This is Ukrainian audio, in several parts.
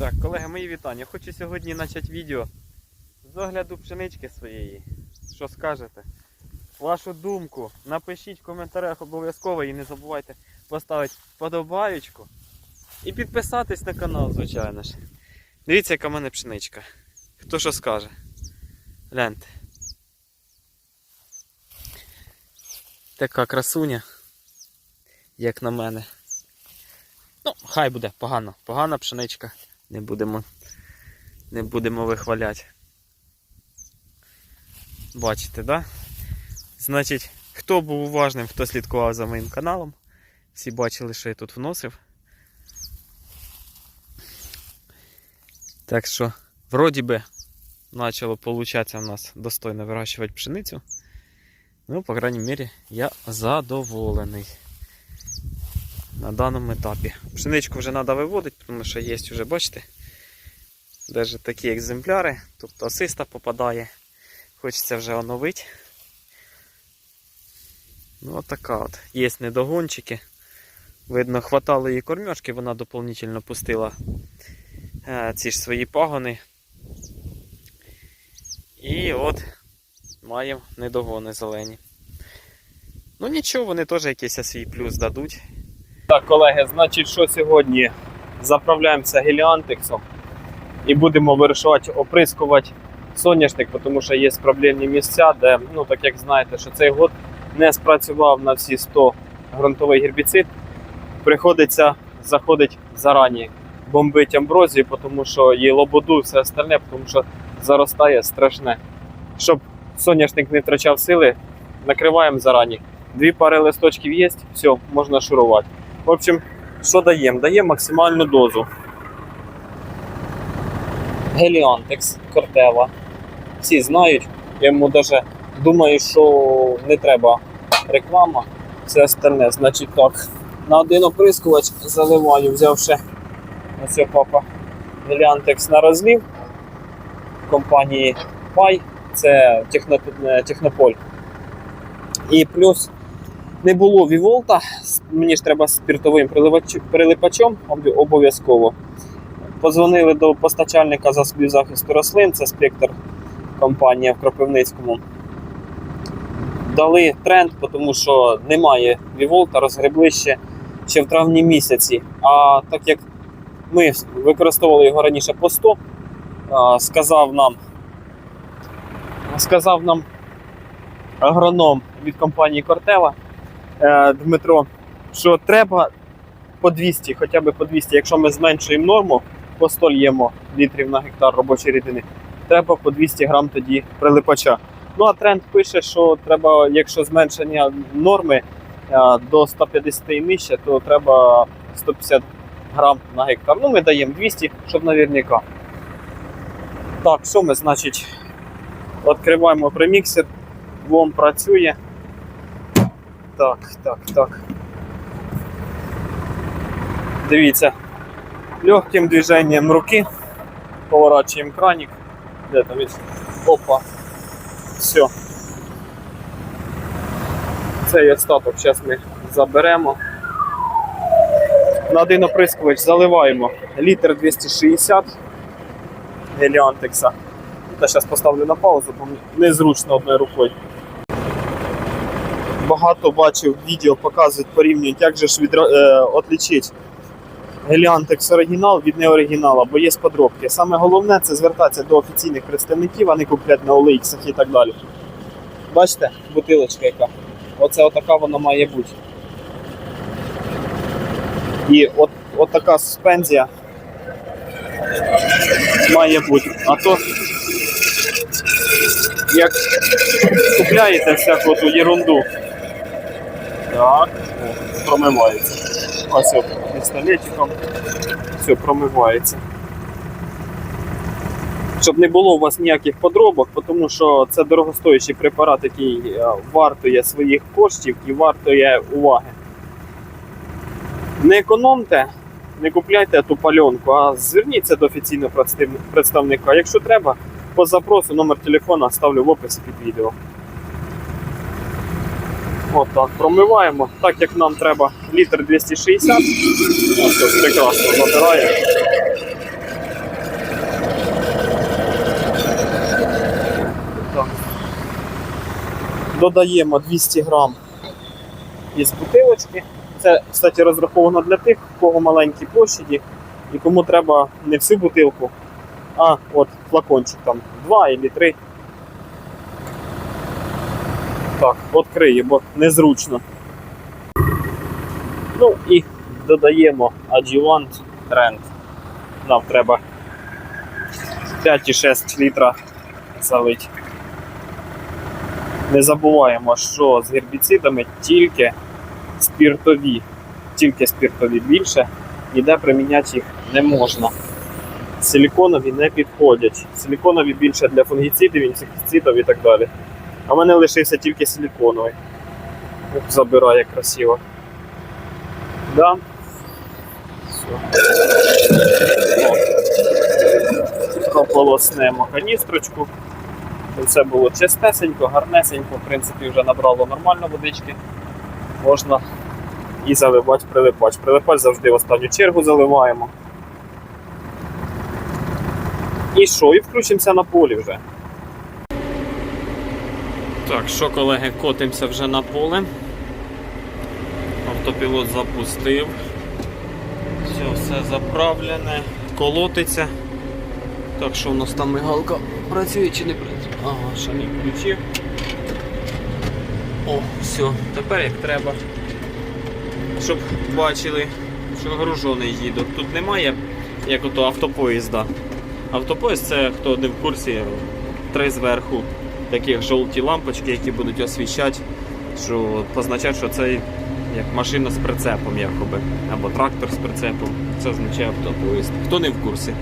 Так, колеги, мої вітання. Хочу сьогодні почати відео з огляду пшенички своєї. Що скажете? Вашу думку напишіть в коментарях обов'язково і не забувайте поставити подобаючку і підписатись на канал, звичайно ж. Дивіться, яка в мене пшеничка. Хто що скаже? Гляньте. Така красуня, як на мене. Ну, хай буде погано. Погана пшеничка. Не будемо, не будемо вихваляти. Бачите, да? Значить, хто був уважним, хто слідкував за моїм каналом, всі бачили, що я тут вносив. Так що, вроді би, почало получатися у нас достойно вирощувати пшеницю. Ну, по крайній мірі, я задоволений на даному етапі. Пшеничку вже треба виводити, тому що є вже, бачите, навіть такі екземпляри, тобто асиста попадає. Хочеться вже оновити. Ну, от така от. Є недогончики. Видно, хватало її кормьошки, вона доповнительно пустила е, ці ж свої пагони. І от маємо недогони зелені. Ну нічого, вони теж якийсь свій плюс дадуть. Так, колеги, значить, що сьогодні заправляємося геліантексом і будемо вирішувати оприскувати соняшник, тому що є проблемні місця, де, ну так як знаєте, що цей год не спрацював на всі 100 ґрунтовий гербіцид. Приходиться заходить зарані, бомбить амброзію, тому що є лободу і все остальне, тому що заростає страшне. Щоб соняшник не втрачав сили, накриваємо зарані. Дві пари листочків є, все, можна шурувати. В общем, що даємо? Даємо максимальну дозу. Геліантекс, Кортева. Всі знають. Я йому навіть думаю, що не треба реклама. Все остальне. Значить так. На один оприскувач заливаю, взявши ось папа Геліантекс на розлів компанії Пай. Це Технополь. І плюс не було Віволта, мені ж треба спіртовим прилипачом обов'язково. Позвонили до постачальника засобів захисту рослин, це спектр компанія в Кропивницькому. Дали тренд, тому що немає Віволта, розгребли ще, ще в травні місяці. А так як ми використовували його раніше по 100, сказав нам, сказав нам агроном від компанії Кортева е, Дмитро, що треба по 200, хоча б по 200, якщо ми зменшуємо норму, по 100 л'ємо літрів на гектар робочої рідини, треба по 200 грам тоді прилипача. Ну а тренд пише, що треба, якщо зменшення норми е, до 150 і нижче, то треба 150 грам на гектар. Ну, ми даємо 200, щоб наверняка. Так, що ми, значить, відкриваємо преміксер, вом працює. Так, так, так. Дивіться, легким движенням руки поворачуємо краник. Де там він? Опа. Все. Цей остаток зараз ми заберемо. На один оприскувач заливаємо літр 260 геліантекса. Та зараз поставлю на паузу, бо незручно одною рукою багато бачив відео, показують, порівнюють, як же ж відро... е, Геліантекс оригінал від неоригінала, бо є подробки. Саме головне це звертатися до офіційних представників, а не купляти на OLX і так далі. Бачите, бутилочка яка. Оце отака вона має бути. І от, от суспензія має бути. А то як купляєте всяку ту ерунду. Так, промивається. Ось пістолетиком. Все промивається. Щоб не було у вас ніяких подробок, тому що це дорогостоящий препарат, який е, вартує своїх коштів і вартує уваги. Не економте, не купляйте ту пальонку, а зверніться до офіційного представника. Якщо треба, по запросу номер телефона ставлю в описі під відео. Отак, промиваємо, так як нам треба літр 260. Ось прекрасно забирає. Додаємо 200 грам із бутилочки. Це, кстати, розраховано для тих, у кого маленькі площаді і кому треба не всю бутилку, а от флакончик там 2 або 3 так, відкриє, бо незручно. Ну і додаємо Adjuvant Trend. Нам треба 5,6 літра залить. Не забуваємо, що з гербіцидами тільки спіртові, тільки спіртові більше, ніде приміняти їх не можна. Силіконові не підходять. Силіконові більше для фунгіцидів, інсектицидів і так далі. А в мене лишився тільки силіконовий. Забирає красиво. Да. Все. Прополоснемо каністрочку. Все було чистесенько, гарнесенько, в принципі, вже набрало нормально водички. Можна і заливати прилипач. Прилипач завжди в останню чергу заливаємо. І що? І включимося на полі вже. Так, що, колеги, котимося вже на поле. Автопілот запустив. Все, все заправлене, колотиться. Так, що у нас там мигалка працює чи не працює? Ага, ще не включив. О, все, тепер як треба. Щоб бачили, що гружений їду. Тут немає як ото автопоїзда. Автопоїзд це хто не в курсі, три зверху таких жовті лампочки, які будуть освіщати, що позначають, що це як машина з прицепом, якоби, або трактор з прицепом. Це означає автопоїзд. Хто не в курсі.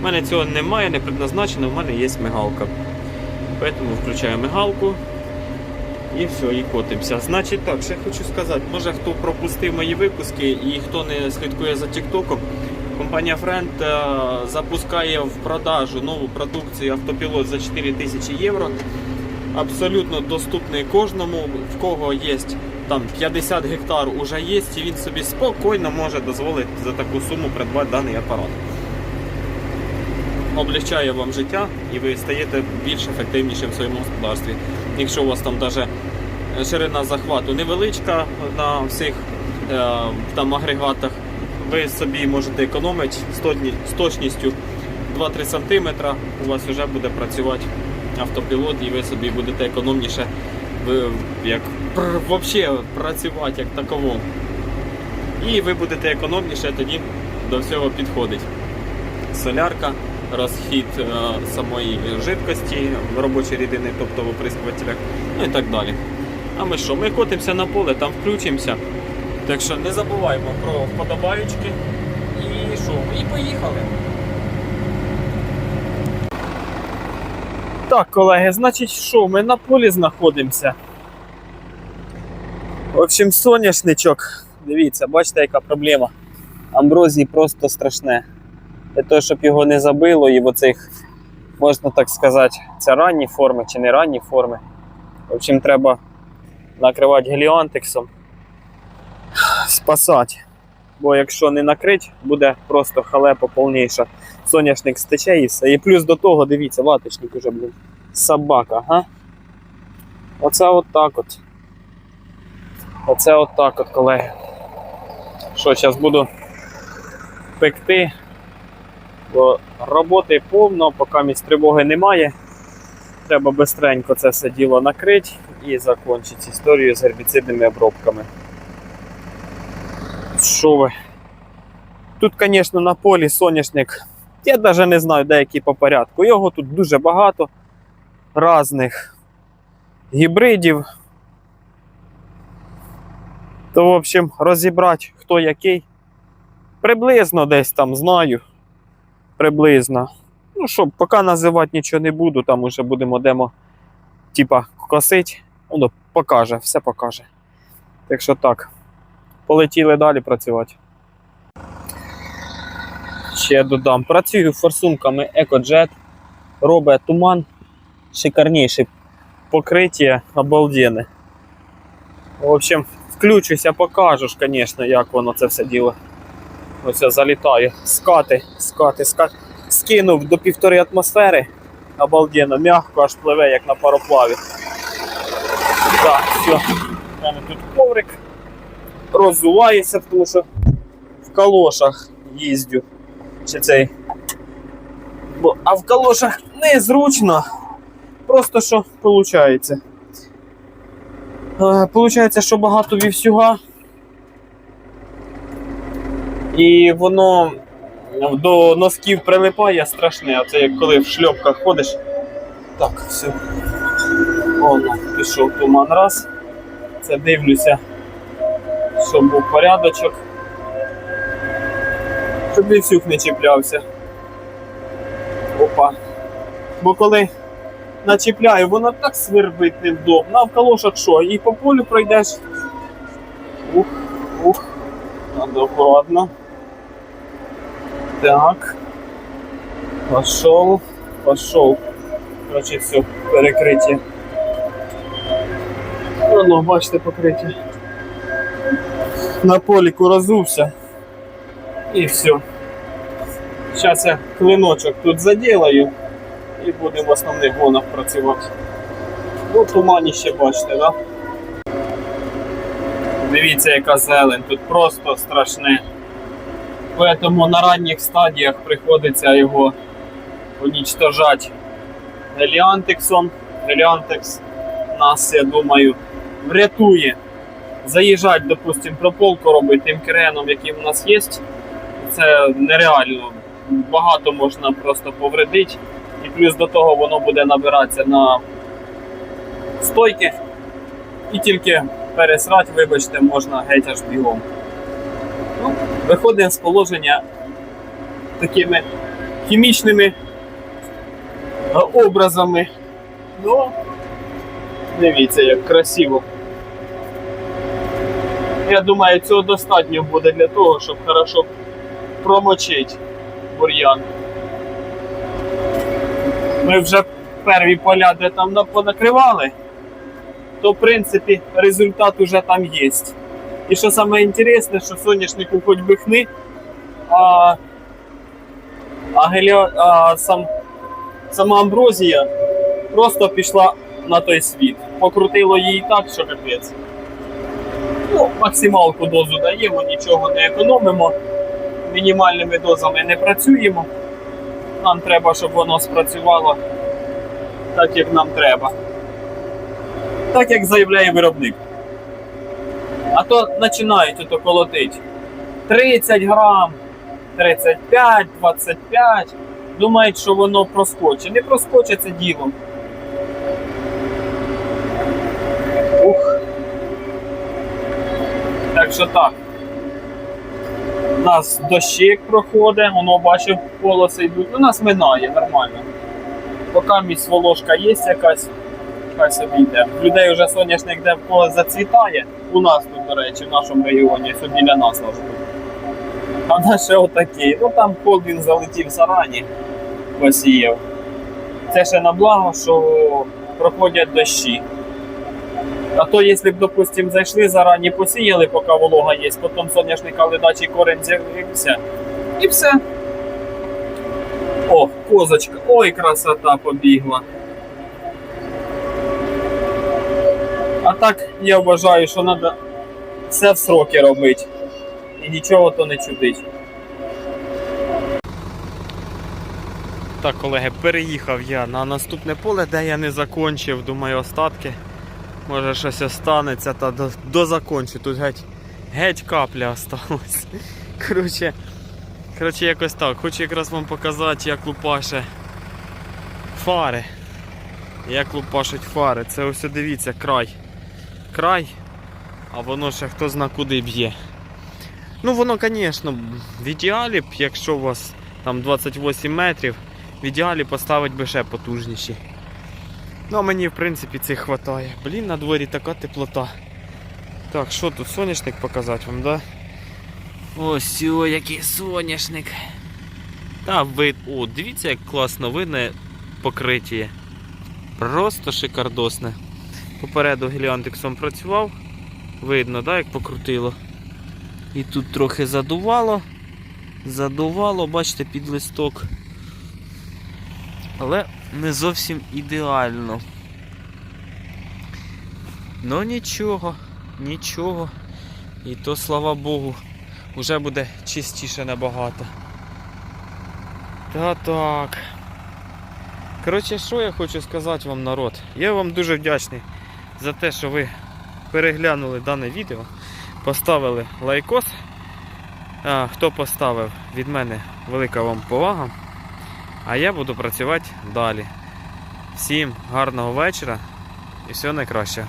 У мене цього немає, не предназначено, в мене є мигалка. Поэтому включаю мигалку і все, і котимося. Значить так, ще хочу сказати, може хто пропустив мої випуски і хто не слідкує за Тіктоком, компанія Friend е, запускає в продажу нову продукцію автопілот за 4000 євро. Абсолютно доступний кожному, в кого є там 50 гектар уже є, і він собі спокійно може дозволити за таку суму придбати даний апарат. Облегчає вам життя і ви стаєте більш ефективнішим в своєму господарстві. Якщо у вас там даже ширина захвату невеличка на всіх е, там агрегатах, ви собі можете економити з точністю 2-3 см, у вас вже буде працювати автопілот, і ви собі будете економніше як вообще працювати як таково. І ви будете економніше тоді до всього підходить. Солярка, розхід е, самої жидкості в робочій рідини, тобто в оприскувателях, ну і так далі. А ми що? Ми котимося на поле, там включимося. Так що не забуваємо про вподобаючки. І що? І поїхали. Так, колеги, значить, що, ми на полі знаходимося. В общем, соняшничок. Дивіться, бачите, яка проблема. Амброзії просто страшне. Для того, щоб його не забило, і в оцих, можна так сказати, це ранні форми чи не ранні форми. В общем, треба накривати геліантексом, спасати. Бо якщо не накрити, буде просто халепа повніша. Соняшник стече і все. І плюс до того, дивіться, ваточник уже, блін. Собака, га? Оце от так от. Оце от так от, колеги. Що, зараз буду пекти, бо роботи повно, поки місць тривоги немає. Треба бистренько це все діло накрити і закінчити історію з гербіцидними обробками. Що ви? Тут, звісно, на полі соняшник. Я навіть не знаю, деякі по порядку. Його тут дуже багато різних гібридів. То, в общем, розібрати, хто який. Приблизно десь там знаю. Приблизно. Ну що, поки називати нічого не буду, там уже будемо демо, типа, косить. Воно покаже, все покаже. Так що так. Полетіли далі працювати. Ще додам. Працюю форсунками EcoJet. Робить туман шикарніший. Покриття обалденне. В общем, включуся, покажу звісно, як воно це все діло. Ось я залітаю. Скати, скати, скати. Скинув до півтори атмосфери. Обалденно, м'яко аж пливе, як на пароплаві. Так, все. У мене тут коврик роззувається, тому що в калошах їздю. Чи цей. Бо, а в калошах незручно. Просто що виходить. Получається, що багато вівсюга. І воно до носків прилипає страшне, а це як коли в шльопках ходиш. Так, все. Воно, пішов туман раз. Це дивлюся, щоб був порядочок. Щоб вівсюк не чіплявся. Опа. Бо коли начіпляю, воно так свербить невдобно. А в калошах що? І по полю пройдеш. Ух, ух. Надо. Так. Пошел, пошел. Короче, все, перекриття. Ну, ну, бачите, покриття. На поліку розувся. І все. Зараз я клиночок тут заділаю і будемо в основних гонах працювати. Ну, тумані ще бачите, да? Дивіться, яка зелень, тут просто страшне. Поэтому на ранніх стадіях приходиться його уничтожати геліантексом. Геліантекс нас, я думаю, врятує. Заїжджати, допустимо, прополку робити тим креном, який у нас є. Це нереально. Багато можна просто повредити. І плюс до того воно буде набиратися на стойки. І тільки пересрати, вибачте, можна геть аж бігом. Ну, виходимо з положення такими хімічними е, образами. Ну, дивіться, як красиво. Я думаю, цього достатньо буде для того, щоб хорошо промочити бур'ян. Ми вже перві поля, де там понакривали, то в принципі результат уже там є. І що саме інтересне, що соняшнику хоч би хни, а, а, геліо, а сам, сама амброзія просто пішла на той світ. Покрутило її так, що капець. Максималку дозу даємо, нічого не економимо, мінімальними дозами не працюємо. Нам треба, щоб воно спрацювало так, як нам треба. Так, як заявляє виробник. А то починають ото колотить. 30 грам, 35, 25. Думають, що воно проскочить. Не проскочить це діло. Так що так. У нас дощик проходить, воно бачив, полоси йдуть. У нас минає нормально. Поки місь волошка є якась, хай собі йде. Людей вже соняшник де в зацвітає. У нас тут, до речі, в нашому регіоні, ось біля нас аж тут. А наш ще отакий. Ну там холдинг залетів зарані, посіяв. Це ще на благо, що проходять дощі. А то, якщо б, допустим, зайшли зарані, посіяли, поки волога є, потім соняшника ледачий корень з'явився. І все. О, козочка, ой, красота побігла. А так я вважаю, що треба все в сроки робити. І нічого то не чудить. Так, колеги, переїхав я на наступне поле, де я не закончив, думаю, остатки. Може щось останеться та дозакончу. Тут геть, геть капля осталась. Коротше, коротше, якось так. Хочу якраз вам показати, як лупаше фари. Як лупашуть фари. Це ось дивіться, край. Край, а воно ще хто зна куди б'є. Ну воно, звісно, в ідеалі б, якщо у вас там 28 метрів, в ідеалі поставити би ще потужніші. Ну, мені, в принципі, цих вистачає. Блін, на дворі така теплота. Так, що тут соняшник показати вам, да? Ось о, який соняшник. Та вид. О, дивіться, як класно видно покриття. Просто шикардосне. Попереду геліантексом працював. Видно, да, як покрутило. І тут трохи задувало. Задувало, бачите, під листок. Але не зовсім ідеально. Ну нічого, нічого. І то, слава Богу, вже буде чистіше набагато. Та так. Коротше, що я хочу сказати вам, народ. Я вам дуже вдячний за те, що ви переглянули дане відео, поставили лайкос. Хто поставив від мене велика вам повага. А я буду працювати далі. Всім гарного вечора і всього найкращого.